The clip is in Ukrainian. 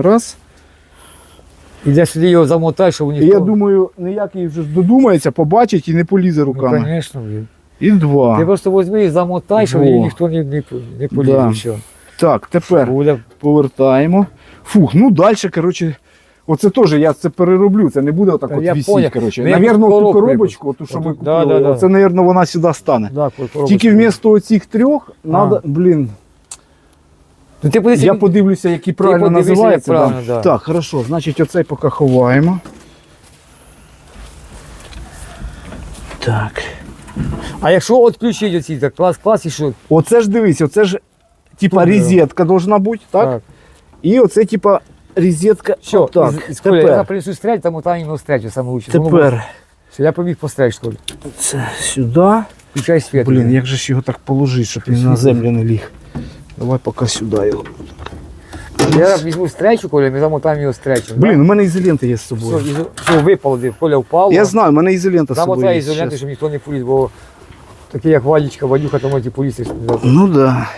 Раз. Іде сюди його замотай, щоб ніхто... я думаю, ніякий вже ж додумається, побачить і не полізе ну, руками. звісно, блін. І два. Ти просто возьми і замотай, щоб Во. її ніхто не, не, не полізе. Да. Все. Так, тепер Буде повертаємо. Фух, ну далі, коротше, оце теж я це перероблю. Це не буде отак Та от я поняв. коротше. Ну, я Навірно, ту коробку коробочку, ту, що ми Отут, да, купили, да, да. оце, навірно, вона сюди стане. Да, коробочку. Тільки вмісто оцих трьох, надо, блін, Ну, ти подивися, я подивлюся, які правильно подивися, як називаються. правильно, да. Так, хорошо, значить оцей поки ховаємо. Так. А якщо відключити оці, так клас, клас і що? Оце ж дивись, оце ж типа Тут, розетка должна бути, так? І оце типа розетка. Все, так. із, із, Коля, я тепер, принесу стрель, там там його стрель, саме лучше. тепер Все, я побіг по стрель, що ли. це сюди. Включай світ. Блін, як же ж його так положити, щоб він на землю не ліг. Давай поки сюди його. Я візьму стречу, Коля, ми замотаємо його стречу. Блін, у мене ізолента є з все, собою. ізо... все випало, де Коля впав. Я знаю, у мене ізолента з собою. Замотай є. ізоленти, щоб ніхто не поліз, бо такі як Валічка, Валюха, то можуть і полізти. Ну да.